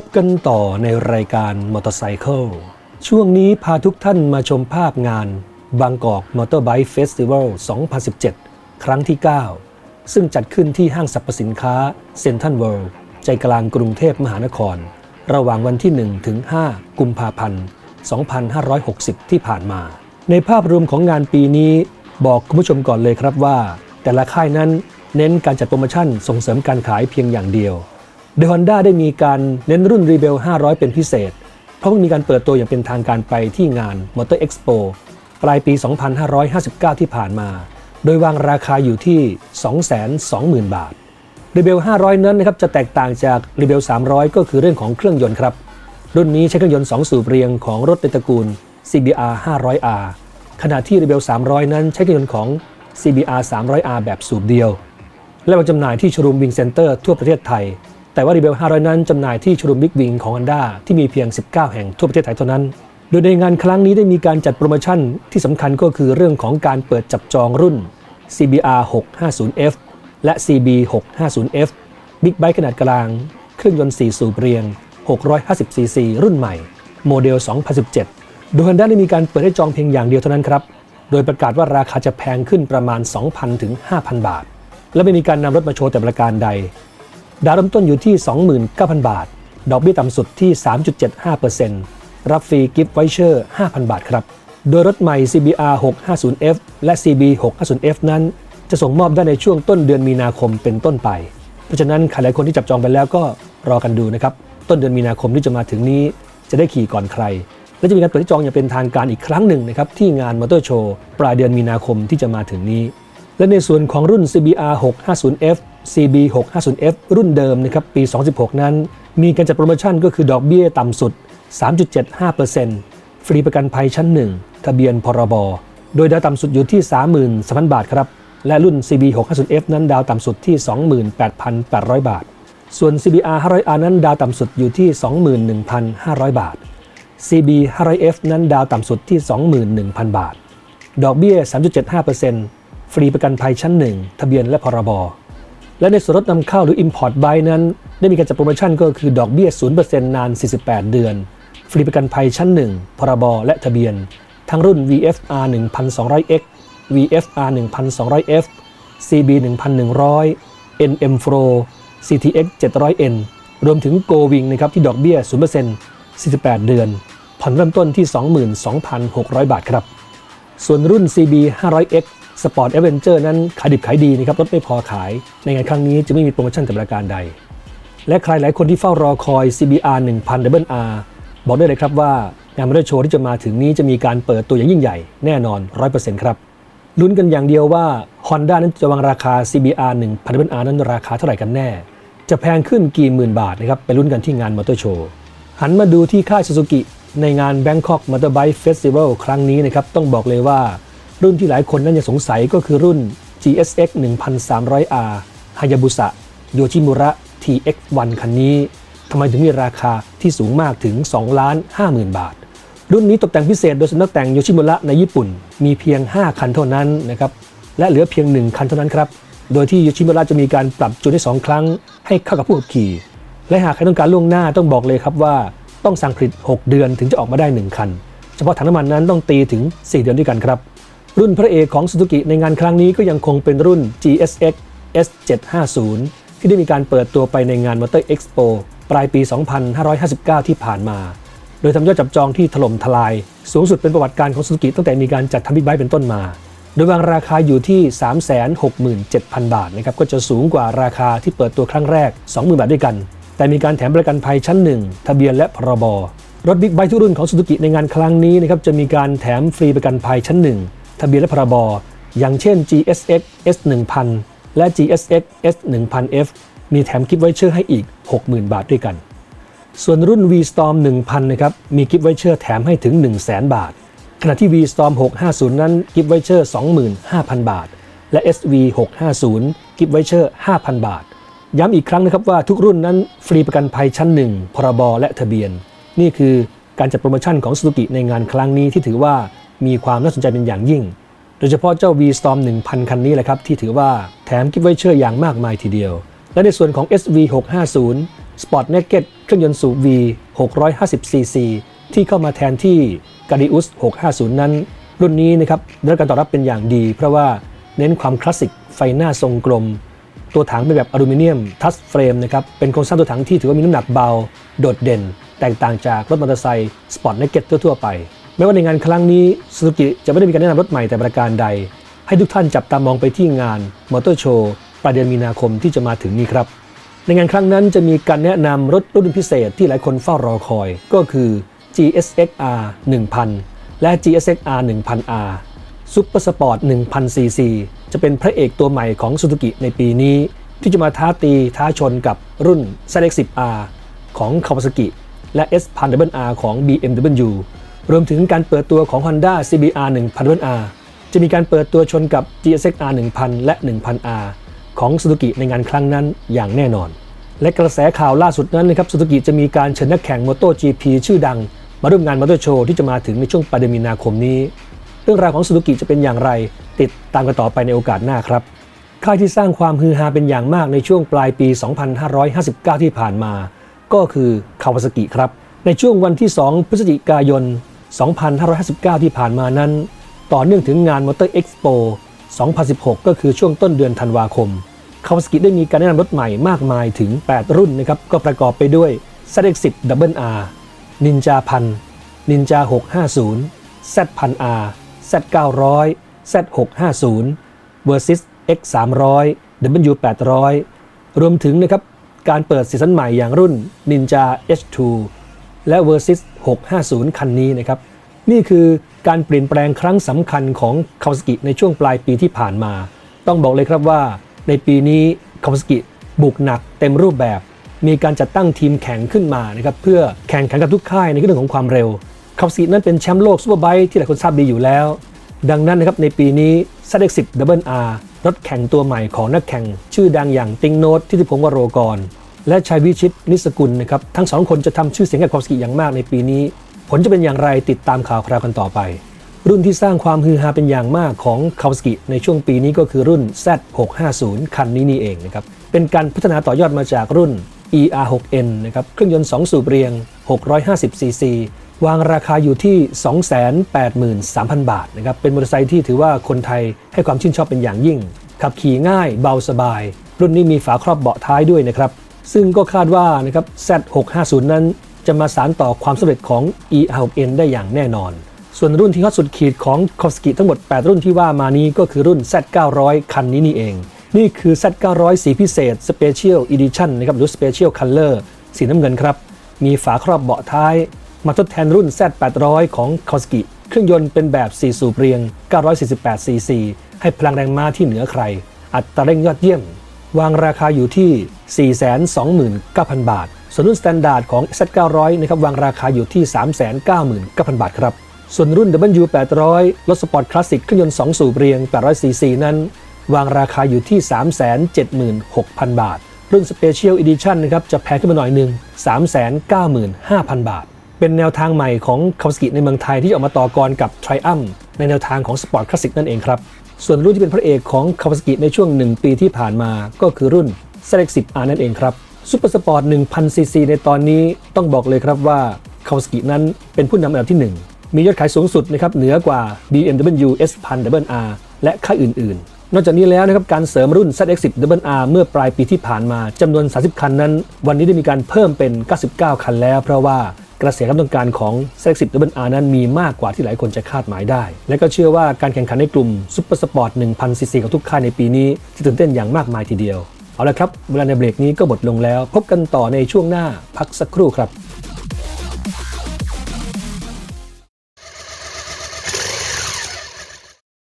พบกันต่อในรายการมอเตอร์ไซค์ช่วงนี้พาทุกท่านมาชมภาพงานบางกอกมอเตอร์ไบค์เฟสติวัล 2017 ครั้งที่ 9 ซึ่งจัดขึ้นที่ห้างสรรพสินค้าเซ็นทรัลเวิลด์ใจกลางกรุงเทพมหานคร ระหว่างวันที่ 1 ถึง 5 กุมภาพันธ์ 2560 ที่ผ่านมา ในภาพรวมของงานปีนี้บอกคุณผู้ชมก่อนเลยครับว่า แต่ละค่ายนั้นเน้นการจัดโปรโมชั่นส่งเสริมการขายเพียงอย่างเดียว โดย Honda ได้มีการเน้นรุ่น Rebel 500 เป็นพิเศษ เพราะเพิ่งมีการเปิดตัวอย่างเป็นทางการไปที่งาน Motor Expo ปลายปี 2559 ที่ผ่านมา โดยวางราคาอยู่ที่ 220,000 บาท Rebel 500 นั้นนะครับจะแตกต่างจาก Rebel 300 ก็คือเรื่องของเครื่องยนต์ครับ รุ่นนี้ใช้เครื่องยนต์ 2 สูบเรียงของรถในตระกูล CBR 500R ขณะที่ Rebel 300 นั้นใช้เครื่องยนต์ของ CBR 300R แบบสูบเดียว และวางจำหน่ายที่โชว์รูมวิงเซ็นเตอร์ทั่วประเทศไทย แต่ว่า Rebel 500 นั้นจำหน่ายที่โชว์รูมบิ๊กวิงของ Honda ที่มีเพียง 19 แห่งทั่วประเทศไทยเท่านั้น โดยในงานครั้งนี้ได้มีการจัดโปรโมชั่นที่สำคัญก็คือเรื่องของการเปิดจับจองรุ่น CBR 650F และ CB 650F บิ๊กไบค์ขนาดกลาง เครื่องยนต์ 4 สูบเรียง 650cc รุ่นใหม่ โมเดล 2017 โดย Honda ได้มีการเปิดให้จองเพียงอย่างเดียวเท่านั้นครับ โดยประกาศว่าราคาจะแพงขึ้นประมาณ 2,000 ถึง 5,000 บาท และไม่มีการนำรถมาโชว์แต่ประการใด ดาวเริ่มต้นอยู่ที่ 29,000 บาท ดอกเบี้ยต่ำสุดที่ 3.75%รับฟรีกิฟต์ไวเชอร์ 5,000 บาทครับ โดยรถใหม่ CBR 650F และ CB 650F นั้น จะส่งมอบได้ในช่วงต้นเดือนมีนาคมเป็นต้นไป เพราะฉะนั้นใครหลายคนที่จับจองไปแล้วก็รอกันดูนะครับ ต้นเดือนมีนาคมที่จะมาถึงนี้ จะได้ขี่ก่อนใคร และจะมีการเปิดจองอย่างเป็นทางการอีกครั้งหนึ่งนะครับที่งานมอเตอร์โชว์ปลายเดือนมีนาคมที่จะมาถึงนี้ และในส่วนของรุ่น CBR 650F CB 650F รุ่นเดิมนะครับปี 2016 นั้น มีการจัดโปรโมชั่นก็คือดอกเบี้ยต่ำสุด 3.75%ฟรีประกันภัยชั้น 1 ทะเบียนพรบ โดยดาวต่ำสุดอยู่ที่ 33,000 บาทครับ และรุ่น CB 650F นั้นดาวต่ำสุดที่ 28,800 บาท ส่วน CBR 500R นั้นดาวต่ำสุดอยู่ที่ 21,500 บาท CB 500F นั้นดาวต่ำสุดที่ 21,000 บาท ดอกเบี้ย 3.75%ฟรีประกันภัยชั้น 1 ทะเบียนและพรบ และในส่วนลดนำเข้าหรือ Import Buy นั้น ได้มีการจัดโปรโมชั่นก็คือดอกเบี้ย 0%นาน 48 เดือน ฟรีประกันภัยชั้น 1 พรบ และทะเบียน ทั้งรุ่น VFR 1200X VFR 1200F CB 1100 NM Pro CTX 700N รวมถึง Go Wing นะครับที่ดอกเบี้ย 0% 48 เดือน ผ่อนเริ่มต้นที่ 22,600 บาทครับ ส่วนรุ่น CB 500X Sport Adventure นั้นขายดิบขายดีนะครับรถไม่พอขาย ในงานครั้งนี้จะไม่มีโปรโมชั่นแต่ประการใด และใครหลายคนที่เฝ้ารอคอย CBR 1000 R บอกได้เลยครับว่างานมอเตอร์โชว์ที่จะมาถึงนี้จะมีการเปิดตัวอย่างยิ่งใหญ่แน่นอน 100%ครับลุ้นกันอย่างเดียวว่า Honda นั้นจะวางราคา CBR 1000 R นั้นราคาเท่าไหร่กันแน่ จะแพงขึ้นกี่หมื่นบาทนะครับไปลุ้นกันที่งานมอเตอร์โชว์หันมาดูที่ค่ายซูซูกิในงาน Bangkok Motorbike Festival ครั้งนี้นะครับต้องบอกเลยว่า รุ่นที่หลายคนนั้นยังสงสัยก็คือรุ่น GSX 1300R Hayabusa Yoshimura TX1 คันนี้ทำไมถึงมีราคาที่สูงมากถึง 2 ล้าน 50,000 บาท รุ่นนี้ตกแต่งพิเศษโดยสำนักแต่งโยชิมุระในญี่ปุ่น มีเพียง 5 คันเท่านั้นนะครับ และเหลือเพียง 1 คันเท่านั้นครับ โดยที่โยชิมุระจะมีการปรับจูนได้ 2 ครั้ง ให้เข้ากับผู้ขับขี่ และหากใครต้องการล่วงหน้าต้องบอกเลยครับว่า ต้องสั่งผลิต 6 เดือนถึงจะออกมาได้ 1 คัน เฉพาะถังน้ำมันนั้นต้องตีถึง4เดือนด้วยกันครับ รุ่นพระเอกของ Suzuki ในงานครั้งนี้ก็ยังคงเป็นรุ่น GSX S750 ที่ได้มีการเปิดตัวไปในงาน Motor Expo ปลายปี 2559 ที่ผ่านมา โดยทำยอดจับจองที่ถล่มทลาย สูงสุดเป็นประวัติการของ Suzuki ตั้งแต่มีการจัดทำบิ๊กไบค์เป็นต้นมา โดยวางราคาอยู่ที่ 367,000 บาทนะครับก็จะสูงกว่าราคาที่เปิดตัวครั้งแรก 20,000 บาทด้วยกัน แต่มีการแถมประกันภัยชั้น 1 ทะเบียนและพรบรถบิ๊กไบค์ทุกรุ่นของ Suzuki ในงานครั้งนี้นะครับจะมีการแถมฟรีประกันภัยชั้น 1 ทะเบียนและพรบอย่างเช่น GSX S1000 และ GSX S1000F มีแถมกิฟต์ไวเชอร์ให้อีก 60,000 บาทด้วยกัน ส่วนรุ่น V-Storm 1000 นะครับ มีกิฟต์ไวเชอร์แถมให้ถึง 100,000 บาท ขณะที่ V-Storm 650 นั้นกิฟต์ไวเชอร์ 25,000 บาท และ SV 650กิฟต์ไวเชอร์ 5,000 บาท ย้ำอีกครั้งนะครับว่าทุกรุ่นนั้นฟรีประกันภัยชั้น 1 พรบ และทะเบียน นี่คือการจัดโปรโมชั่นของ Suzuki ในงานครั้งนี้ที่ถือว่า มีความน่าสนใจเป็นอย่างยิ่ง โดยเฉพาะเจ้า V-Storm 1000 คันนี้แหละครับ ที่ถือว่าแถมกิฟต์ไวเชอร์อย่างมากมายทีเดียว และในส่วนของ SV 650 Sport Naked เครื่องยนต์สูบ V 650cc ที่เข้ามาแทนที่ Gadius 650 นั้น รุ่นนี้นะครับได้รับการตอบรับเป็นอย่างดี เพราะว่าเน้นความคลาสสิกไฟหน้าทรงกลม ตัวถังเป็นแบบอลูมิเนียมทัชเฟรมนะครับเป็นโครงสร้างตัวถังที่ถือว่ามีน้ำหนักเบา โดดเด่น แตกต่างจากรถมอเตอร์ไซค์สปอร์ตเนกเก็ตทั่วๆไป แม้ว่าในงานครั้งนี้ซูซูกิจะไม่ได้มีการแนะนำรถใหม่แต่ประการใด ให้ทุกท่านจับตามองไปที่งานมอเตอร์โชว์ปลายเดือนมีนาคมที่จะมาถึงนี้ครับ ในงานครั้งนั้นจะมีการแนะนำรถรุ่นพิเศษที่หลายคนเฝ้ารอคอย ก็คือ GSX-R 1000 และ GSX-R 1000R ซุปเปอร์สปอร์ต 1000cc จะเป็นพระเอกตัวใหม่ของ Suzuki ในปีนี้ ที่จะมาท้าตีท้าชนกับรุ่น ZX10R ของ Kawasaki และ S1000R ของ BMW รวมถึงการเปิดตัวของ Honda CBR 1000R จะมีการเปิดตัวชนกับ GSX-R 1000 และ 1000R ของ Suzuki ในงานครั้งนั้นอย่างแน่นอน และกระแสข่าวล่าสุดนั้นนะครับ Suzuki จะมีการเชิญนักแข่ง MotoGP ชื่อดัง มาร่วมงานมอเตอร์โชว์ที่จะมาถึงในช่วงปลายเดือนมีนาคมนี้ เรื่องราวของ Suzuki จะเป็นอย่างไร ติดตามกันต่อไปในโอกาสหน้าครับค่ายที่สร้างความฮือฮาเป็นอย่างมากในช่วงปลายปี 2559 ที่ผ่านมา ก็คือคาวาซากิครับ ในช่วงวันที่ 2 พฤศจิกายน 2559 ที่ผ่านมานั้น ต่อเนื่องถึงงานมอเตอร์เอ็กซ์โป2016 ก็คือช่วงต้นเดือนธันวาคมคาวาซากิได้มีการแนะนำรถใหม่มากมายถึง 8 รุ่นนะครับ ก็ประกอบไปด้วย ZX10 Double R Ninja 1000 Ninja 650 Z 1000 R Z 900 Z 650 Versys X 300 W 800รวมถึงนะครับการเปิดซีซั่นใหม่อย่างรุ่น Ninja H2 และ Versys 650 คันนี้นะครับ นี่คือการเปลี่ยนแปลงครั้งสำคัญของคาวาซากิในช่วงปลายปีที่ผ่านมา ต้องบอกเลยครับว่า ในปีนี้คาวาซากิบุกหนักเต็มรูปแบบ มีการจัดตั้งทีมแข่งขึ้นมานะครับเพื่อแข่งขันกับทุกค่ายในเรื่องของความเร็วคาวาซากินั้นเป็นแชมป์โลกซูเปอร์ไบค์ที่หลายคนทราบดีอยู่แล้ว ดังนั้นนะครับในปีนี้ ZX10 Double R รถแข่งตัวใหม่ของนักแข่ง ชื่อดังอย่างติงโนตทิติพงศ์วโรกร และชัยวิชิตนิสกุลนะครับทั้งสองคนจะทำชื่อเสียงกับคาวาซากิอย่างมากในปีนี้ ผลจะเป็นอย่างไรติดตามข่าวคราวกันต่อไป รุ่นที่สร้างความฮือฮาเป็นอย่างมากของคาวาซากิในช่วงปีนี้ก็คือรุ่น Z650 คันนี้นี่เองนะครับเป็นการพัฒนาต่อยอดมาจากรุ่น ER6N นะครับเครื่องยนต์ 2 สูบเรียง 650cc วางราคาอยู่ที่ 283,000 บาทนะครับเป็นมอเตอร์ไซค์ที่ถือว่าคนไทยให้ความชื่นชอบเป็นอย่างยิ่ง ขับขี่ง่ายเบาสบาย รุ่นนี้มีฝาครอบเบาะท้ายด้วยนะครับ ซึ่งก็คาดว่านะครับ Z650 นั้นจะมาสานต่อความสำเร็จของ ER6N ได้อย่างแน่นอน ส่วนรุ่นที่ฮอตสุดขีดของคอสกิทั้งหมด 8 รุ่นที่ว่ามานี้ก็คือรุ่น Z900 คันนี้นี่เอง นี่คือ Z900 สีพิเศษ Special Edition นะครับหรือ Special Color สีน้ำเงินครับ มีฝาครอบเบาะท้าย มาทดแทนรุ่น Z800 ของคอสกิเครื่องยนต์เป็นแบบ 4 สูบเรียง 948 cc ให้พลังแรงม้าที่เหนือใคร อัตราเร่งยอดเยี่ยม วางราคาอยู่ที่ 429,000 บาท ส่วนรุ่น Standard ของ Z900 นะครับวางราคาอยู่ที่ 399,000 บาทครับ ส่วนรุ่น W800 รถสปอร์ตคลาสสิกเครื่องยนต์ 2 สูบเรียง 800 cc นั้น วางราคาอยู่ที่ 376,000 บาท รุ่น Special Edition นะครับจะแพงขึ้นมาหน่อยหนึ่ง395,000 บาท เป็นแนวทางใหม่ของคาวาซากิในเมืองไทยที่ออกมาต่อกรกับ Triumph ในแนวทางของสปอร์ตคลาสสิกนั่นเองครับ ส่วนรุ่นที่เป็นพระเอกของคาวาซากิในช่วง 1 ปีที่ผ่านมาก็คือรุ่น ZX10R นั่นเองครับซูเปอร์สปอร์ต 1000cc ในตอนนี้ต้องบอกเลยครับว่าคาวาซากินั้นเป็นผู้นำอันดับที่ 1 มียอดขายสูงสุดนะครับเหนือกว่า BMW S1000R และค่ายอื่น ๆ นอกจากนี้แล้วนะครับการเสริมรุ่น ZX10 R เมื่อปลายปีที่ผ่านมาจำนวน 30 คันนั้น วันนี้ได้มีการเพิ่มเป็น 99 คันแล้ว เพราะว่า กระแสความต้องการของแซกซิดเดิลอานั้นมีมากกว่าที่หลายคนจะคาดหมายได้ และก็เชื่อว่าการแข่งขันในกลุ่มซุปเปอร์สปอร์ต 1000cc ของทุกค่ายในปีนี้จะตื่นเต้นอย่างมากมายทีเดียว เอาละครับเวลาในเบรกนี้ก็หมดลงแล้ว พบกันต่อในช่วงหน้าพักสักครู่ครับ